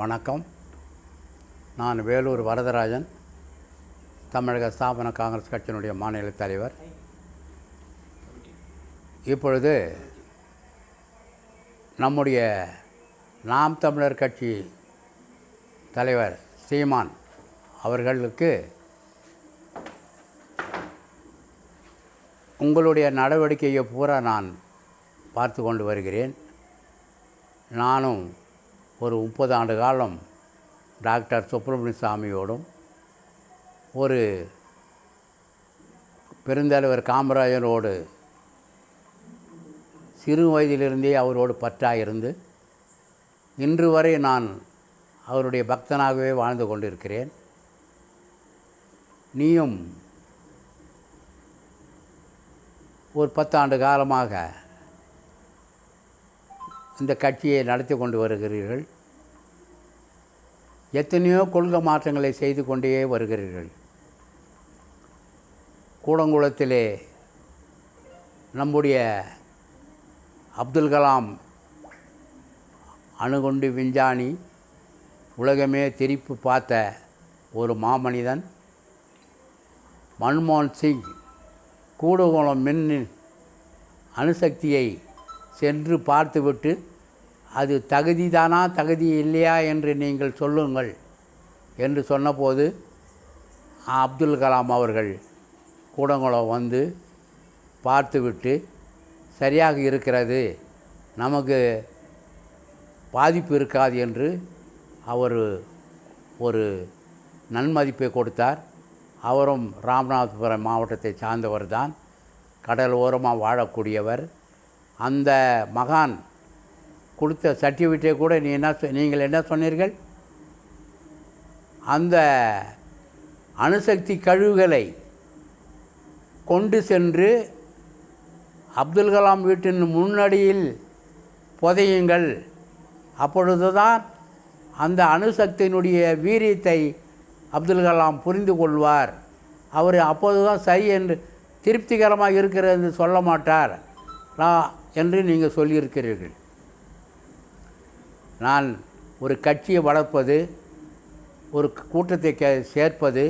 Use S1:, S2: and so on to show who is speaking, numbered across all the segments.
S1: வணக்கம். நான் வேலூர் வரதராஜன் தமிழக ஸ்தாபன காங்கிரஸ் கட்சியினுடைய மாநில தலைவர். இப்பொழுது நம்முடைய நாம் தமிழர் கட்சி தலைவர் சீமான் அவர்களுக்கு உங்களுடைய நடவடிக்கையை பூரா நான் பார்த்து கொண்டு வருகிறேன். நானும் ஒரு முப்பது ஆண்டு காலம் டாக்டர் சுப்பிரமணிய சாமியோடும் ஒரு பெருந்தலைவர் காமராஜரோடு சிறு வயதிலிருந்தே அவரோடு பற்றாக இருந்து இன்று வரை நான் அவருடைய பக்தனாகவே வாழ்ந்து கொண்டிருக்கிறேன். நீயும் ஒரு பத்தாண்டு காலமாக இந்த கட்சியை நடத்தி கொண்டு வருகிறீர்கள். எத்தனையோ கொள்கை மாற்றங்களை செய்து கொண்டே வருகிறீர்கள். கூடங்குளத்திலே நம்முடைய அப்துல் கலாம் அணுகுண்டு விஞ்ஞானி உலகமே திருப்பி பார்த்த ஒரு மாமனிதன் மன்மோகன் சிங் கூடகுளம் மின் அணுசக்தியை சென்று பார்த்துவிட்டு அது தகுதிதானா தகுதி இல்லையா என்று நீங்கள் சொல்லுங்கள் என்று சொன்னபோது அப்துல் கலாம் அவர்கள் கூடங்குளம் வந்து பார்த்துவிட்டு சரியாக இருக்கிறது நமக்கு பாதிப்பு இருக்காது என்று அவர் ஒரு நன்மதிப்பை கொடுத்தார். அவரும் ராமநாதபுரம் மாவட்டத்தை சார்ந்தவர் தான் கடல் ஓரமாக வாழக்கூடியவர். அந்த மகான் கொடுத்த சர்டிஃபிகேட்டை கூட நீ என்ன சொ- நீங்கள் என்ன சொன்னீர்கள்? அந்த அணுசக்தி கழிவுகளை கொண்டு சென்று அப்துல் கலாம் வீட்டின் முன்னடியில் புதையுங்கள். அப்பொழுதுதான் அந்த அணுசக்தியினுடைய வீரியத்தை அப்துல் கலாம் புரிந்து கொள்வார். அவர் அப்போது தான் சரி என்று திருப்திகரமாக இருக்கிறது என்று சொல்ல மாட்டார். நான் என்று நீங்கள் சொல்லியிருக்கிறீர்கள். நான் ஒரு கட்சியை வளர்ப்பது ஒரு கூட்டத்தை கே சேர்ப்பது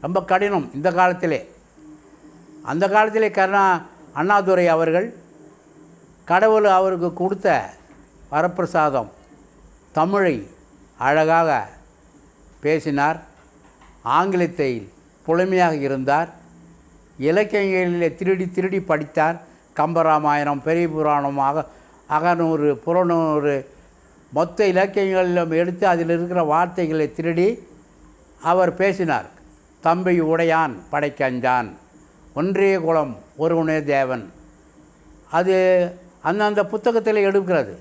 S1: ரொம்ப கடினம் இந்த காலத்திலே. அந்த காலத்திலே கருணா அண்ணாதுரை அவர்கள் கடவுள் அவருக்கு கொடுத்த வரப்பிரசாதம் தமிழை அழகாக பேசினார் ஆங்கிலத்தை புலமையாக இருந்தார் இலக்கியங்களிலே திருடி திருடி படித்தார் கம்பராமாயணம் பெரிய புராணம் அக அகநூறு புறநூறு மொத்த இலக்கியங்களிலும் எடுத்து அதில் இருக்கிற வார்த்தைகளை திருடி அவர் பேசினார். தம்பி உடையான் படைக்கஞ்சான் ஒன்றிய குலம் ஒருவனே தேவன். அது அந்தந்த புத்தகத்தில் எடுக்கிறது.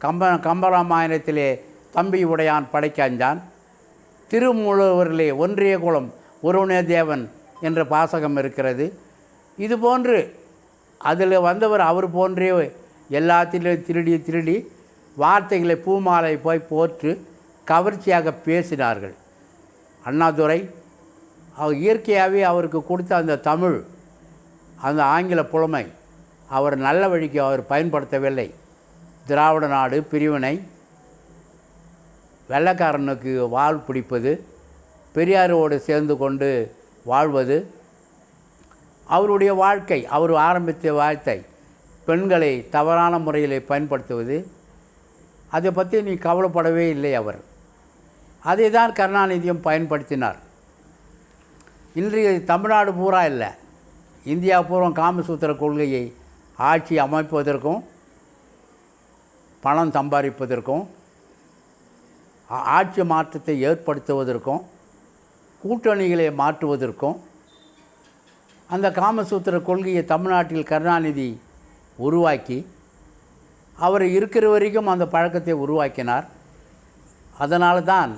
S1: கம்ப கம்பராமாயணத்திலே தம்பி உடையான் படைக்கஞ்சான் திருமூலவர்களே ஒன்றிய குலம் ஒருவனே தேவன் என்ற பாசகம் இருக்கிறது. இது போன்று அதில் வந்தவர் அவர் போன்றே எல்லாத்திலும் திருடி திருடி வார்த்தைகளை பூமாலை போய் போற்று கவர்ச்சியாக பேசினார்கள். அண்ணாதுரை அவர் இயற்கையாகவே அவருக்கு கொடுத்த அந்த தமிழ் அந்த ஆங்கில புலமை அவர் நல்ல வழிக்கு அவர் பயன்படுத்தவில்லை. திராவிட நாடு பிரிவினை வெள்ளக்காரனுக்கு வாழ் பிடிப்பது பெரியாரோடு சேர்ந்து கொண்டு வாழ்வது அவருடைய வாழ்க்கை அவர் ஆரம்பித்த வாழ்த்தை பெண்களை தவறான முறையில் பயன்படுத்துவது. அதை பற்றி நீ கவலைப்படவே இல்லை அவர். அதை தான் கருணாநிதியும் பயன்படுத்தினார். இன்றைய தமிழ்நாடு பூரா இல்லை. இந்தியா பூர்வம் காமசூத்திர கொள்கையை ஆட்சி அமைப்பதற்கும் பணம் சம்பாதிப்பதற்கும் ஆட்சி மாற்றத்தை ஏற்படுத்துவதற்கும் கூட்டணிகளை மாற்றுவதற்கும் அந்த காமசூத்திர கொள்கையை தமிழ்நாட்டில் கருணாநிதி உருவாக்கி அவர் இருக்கிற வரைக்கும் அந்த பழக்கத்தை உருவாக்கினார். அதனால தான்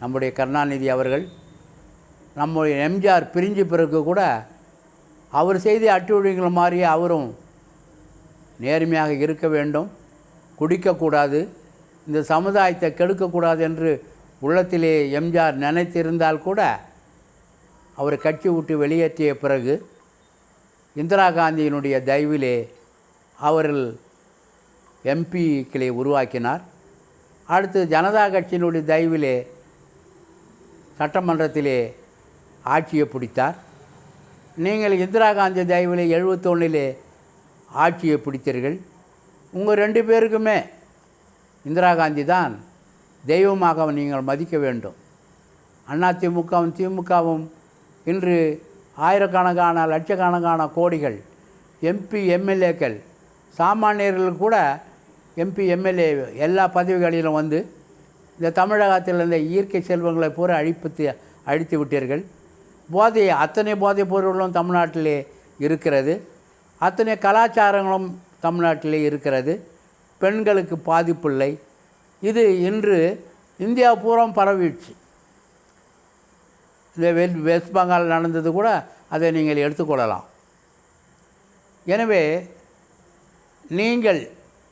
S1: நம்முடைய கருணாநிதி அவர்கள் நம்முடைய எம்ஜிஆர் பிரிஞ்ச பிறகு கூட அவர் செய்த அட்டுழிகள் மாதிரியே அவரும் நேர்மையாக இருக்க வேண்டும் குடிக்கக்கூடாது இந்த சமுதாயத்தை கெடுக்கக்கூடாது என்று உள்ளத்திலே எம்ஜிஆர் நினைத்திருந்தால் கூட அவர் கட்சி விட்டு வெளியேற்றிய பிறகு இந்திரா காந்தியினுடைய தயவிலே அவர்கள் எம்பிக்களை உருவாக்கினார். அடுத்து ஜனதா கட்சியினுடைய தயவிலே சட்டமன்றத்திலே ஆட்சியை பிடித்தார். நீங்கள் இந்திரா காந்தி தயவிலே எழுபத்தொன்னிலே ஆட்சியை பிடித்தீர்கள். உங்கள் ரெண்டு பேருக்குமே இந்திரா காந்தி தான் தெய்வமாக நீங்கள் மதிக்க வேண்டும். அதிமுகவும் திமுகவும் இன்று ஆயிரக்கணக்கான லட்சக்கணக்கான கோடிகள் எம்பி எம்எல்ஏக்கள் சாமானியர்கள் கூட எம்பி எம்எல்ஏ எல்லா பதவிகளிலும் வந்து இந்த தமிழகத்தில் இருந்த இயற்கை செல்வங்களை பூரா அழிப்பித்து அழித்து விட்டீர்கள். போதை அத்தனை போதைப் பொருளும் தமிழ்நாட்டிலே இருக்கிறது. அத்தனை கலாச்சாரங்களும் தமிழ்நாட்டிலே இருக்கிறது. பெண்களுக்கு பாதிப்பில்லை. இது இன்று இந்தியா பூரா பரவிடுச்சு. இந்த வெல் வெஸ்ட் பெங்கால் நடந்தது கூட அதை நீங்கள் எடுத்துக்கொள்ளலாம். எனவே நீங்கள்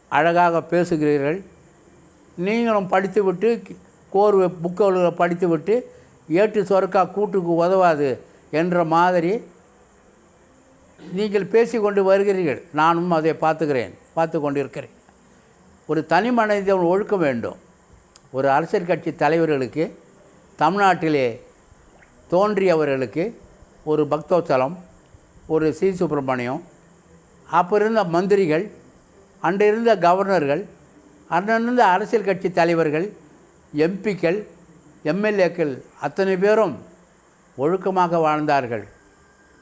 S1: அழகாக பேசுகிறீர்கள். நீங்களும் படித்துவிட்டு கோர்வை புக்கில் படித்துவிட்டு ஏட்டு சொருக்கா கூட்டுக்கு உதவாது என்ற மாதிரி நீங்கள் பேசிக்கொண்டு வருகிறீர்கள். நானும் அதை பார்த்துக்கிறேன் பார்த்து கொண்டிருக்கிறேன். ஒரு தனி மனிதன் ஒழுக்கம் வேண்டும். ஒரு அரசியல் கட்சி தலைவர்களுக்கு தமிழ்நாட்டிலே தோன்றியவர்களுக்கு ஒரு பக்தோத்தலம் ஒரு சி சுப்பிரமணியம் அப்போ இருந்த மந்திரிகள் அன்று இருந்த கவர்னர்கள் அன்றிருந்த அரசியல் கட்சி தலைவர்கள் எம்பிக்கள் எம்எல்ஏக்கள் அத்தனை பேரும் ஒழுக்கமாக வாழ்ந்தார்கள்.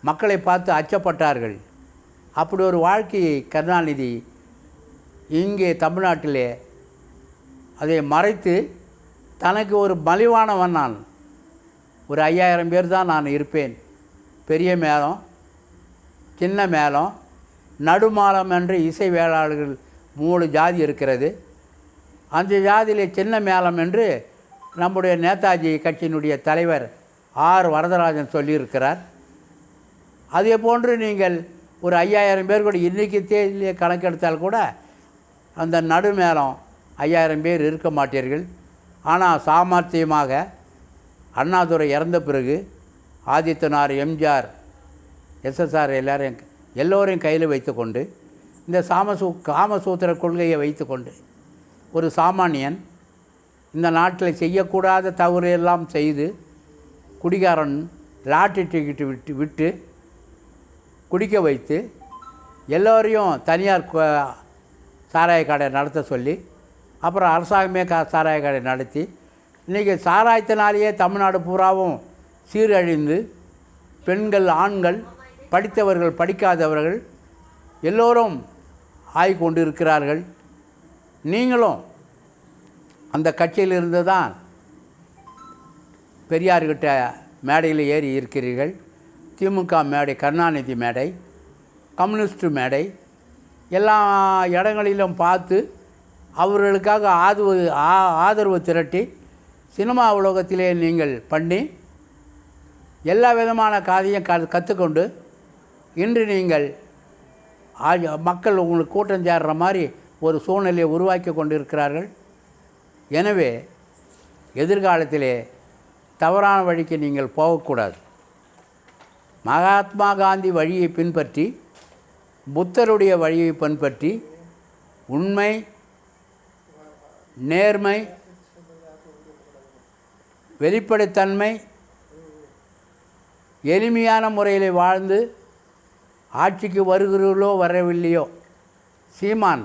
S1: மக்களை பார்த்து அச்சப்பட்டார்கள். அப்படி ஒரு வாழ்க்கையை கருணாநிதி இங்கே தமிழ்நாட்டிலே அதை மறைத்து தனக்கு ஒரு மலிவானவன் நான் ஒரு ஐயாயிரம் பேர் தான் நான் இருப்பேன். பெரிய மேளம் சின்ன மேளம் நடுமாலம் என்று இசை வேளாளர்கள் மூணு ஜாதி இருக்கிறது. அந்த ஜாதியிலே சின்ன மேளம் என்று நம்முடைய நேதாஜி கட்சியினுடைய தலைவர் ஆர். வரதராஜன் சொல்லியிருக்கிறார். அதே போன்று நீங்கள் ஒரு ஐயாயிரம் பேர் கூட இன்றைக்கி தேதியிலே கணக்கெடுத்தால் கூட அந்த நடுமேளம் ஐயாயிரம் பேர் இருக்க மாட்டீர்கள். ஆனால் சாமர்த்தியமாக அண்ணாதுரை இறந்த பிறகு ஆதித்தனார் எம்ஜிஆர் எஸ்எஸ்ஆர் எல்லாரையும் எல்லோரையும் கையில் வைத்துக்கொண்டு இந்த சாமசூ காமசூத்திர கொள்கையை வைத்துக்கொண்டு ஒரு சாமானியன் இந்த நாட்டில் செய்யக்கூடாத தவறு எல்லாம் செய்து குடிகாரன் லாட்டரி டிக்கெட்டு விட்டு விட்டு குடிக்க வைத்து எல்லோரையும் தனியார் சாராய கடை நடத்த சொல்லி அப்புறம் அரசாங்கமே கா சாராய கடை நடத்தி இன்றைக்கி சாராயத்தினாலேயே தமிழ்நாடு பூராவும் சீரழிந்து பெண்கள் ஆண்கள் படித்தவர்கள் படிக்காதவர்கள் எல்லோரும் ஆகி கொண்டு இருக்கிறார்கள் நீங்களும் அந்த கட்சியிலிருந்து தான் பெரியார்கிட்ட மேடையில் ஏறி இருக்கிறீர்கள். திமுக மேடை கருணாநிதி மேடை கம்யூனிஸ்ட் மேடை எல்லா இடங்களிலும் பார்த்து அவர்களுக்காக ஆதரவு ஆ- ஆதரவு திரட்டி சினிமா உலகத்திலே நீங்கள் பண்ணி எல்லா விதமான காதையும் க கற்றுக்கொண்டு இன்று நீங்கள் ஆ- மக்கள் உங்களுக்கு கூட்டம் சேர்ற மாதிரி ஒரு சூழ்நிலையை உருவாக்கி கொண்டிருக்கிறார்கள். எனவே எதிர்காலத்திலே தவறான வழிக்கு நீங்கள் போகக்கூடாது. மகாத்மா காந்தி வழியை பின்பற்றி புத்தருடைய வழியை பின்பற்றி உண்மை நேர்மை வெளிப்படைத்தன்மை எளிமையான முறையில் வாழ்ந்து ஆட்சிக்கு வருகிறீர்களோ வரவில்லையோ சீமான்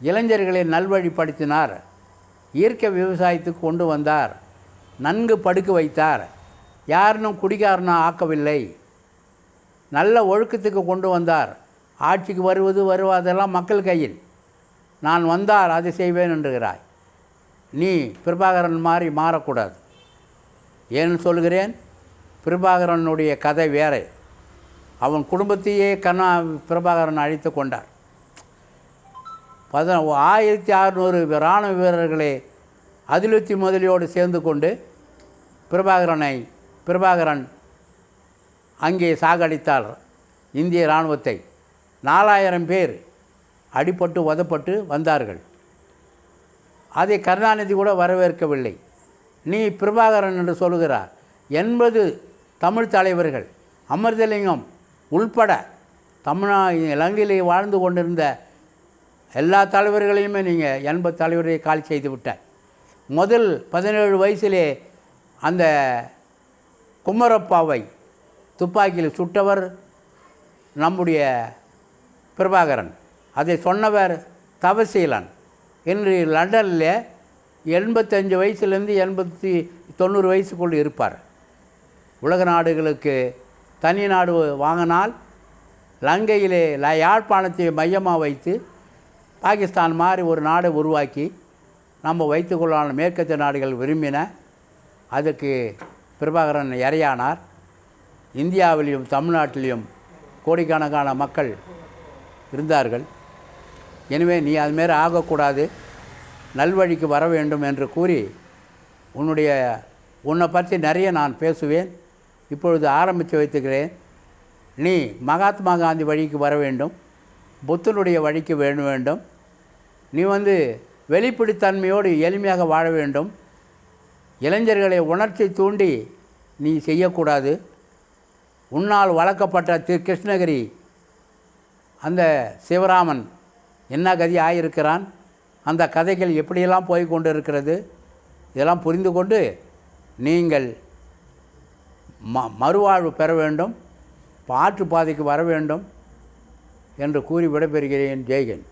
S1: இளைஞர்களை நல்வழிப்படுத்தினார். இயற்கை விவசாயத்துக்கு கொண்டு வந்தார். நன்கு படுக்க வைத்தார். யாருனும் குடிகாரனும் ஆக்கவில்லை. நல்ல ஒழுக்கத்துக்கு கொண்டு வந்தார். ஆட்சிக்கு வருவது வருவதெல்லாம் மக்கள் கையில். நான் வந்தால் அதை செய்வேன் என்கிறாய் நீ பிரபாகரன் மாதிரி மாறக்கூடாது. ஏன்னு சொல்கிறேன் பிரபாகரனுடைய கதை வேறு. அவன் குடும்பத்தையே கண்ணா பிரபாகரன் அழித்து கொண்டார். பத ஆயிரத்தி அறுநூறு இராணுவ வீரர்களை அதிலுத்தி முதலியோடு சேர்ந்து கொண்டு பிரபாகரனை பிரபாகரன் அங்கே சாகடித்தார் இந்திய இராணுவத்தை நாலாயிரம் பேர் அடிபட்டு உதப்பட்டு வந்தார்கள். அதை கருணாநிதி கூட வரவேற்கவில்லை. நீ பிரபாகரன் என்று சொல்கிறார் எண்பது தமிழ் தலைவர்கள் அமிர்தலிங்கம் உள்பட தமிழ்நா இலங்கையிலே வாழ்ந்து கொண்டிருந்த எல்லா தலைவர்களையுமே நீங்கள் எண்பது தலைவரை காலி செய்து விட்டார் முதல் பதினேழு வயசிலே அந்த குமரப்பாவை துப்பாக்கியில் சுட்டவர் நம்முடைய பிரபாகரன். அதை சொன்னவர் தவசீலன். இன்று லண்டனில் எண்பத்தஞ்சு வயசுலேருந்து எண்பத்தி தொண்ணூறு வயசுக்குள் இருப்பார். உலக நாடுகளுக்கு தனி நாடு வாங்கினால் லங்கையிலே ல- யாழ்ப்பாணத்தை மையமாக வைத்து பாகிஸ்தான் மாதிரி ஒரு நாடை உருவாக்கி நம்ம வைத்துக்கொள்ளான மேற்கத்திய நாடுகள் விரும்பின அதுக்கு பிரபாகரன் இறையானார் இந்தியாவிலையும் தமிழ்நாட்டிலையும் கோடிக்கணக்கான மக்கள் இருந்தார்கள். எனவே நீ அதுமாரி ஆகக்கூடாது. நல்வழிக்கு வர வேண்டும் என்று கூறி உன்னுடைய உன்னை பற்றி நிறைய நான் பேசுவேன். இப்பொழுது ஆரம்பித்து வைத்துக்கிறேன். நீ மகாத்மா காந்தி வழிக்கு வர வேண்டும். புத்தனுடைய வழிக்கு வேண வேண்டும். நீ வந்து வெளிப்படித்தன்மையோடு எளிமையாக வாழ வேண்டும். இளைஞர்களை உணர்ச்சி தூண்டி நீ செய்யக்கூடாது. உன்னால் வளர்க்கப்பட்ட திரு கிருஷ்ணகிரி அந்த சிவராமன் என்ன கதி ஆயிருக்கிறான்? அந்த கதைகள் எப்படியெல்லாம் போய் கொண்டு இருக்கிறது இதெல்லாம் புரிந்து கொண்டு நீங்கள் ம மறுவாழ்வு பெற வேண்டும் பாற்று பாதைக்கு வர வேண்டும் என்று கூறி விடைபெறுகிறேன். ஜெய்கன்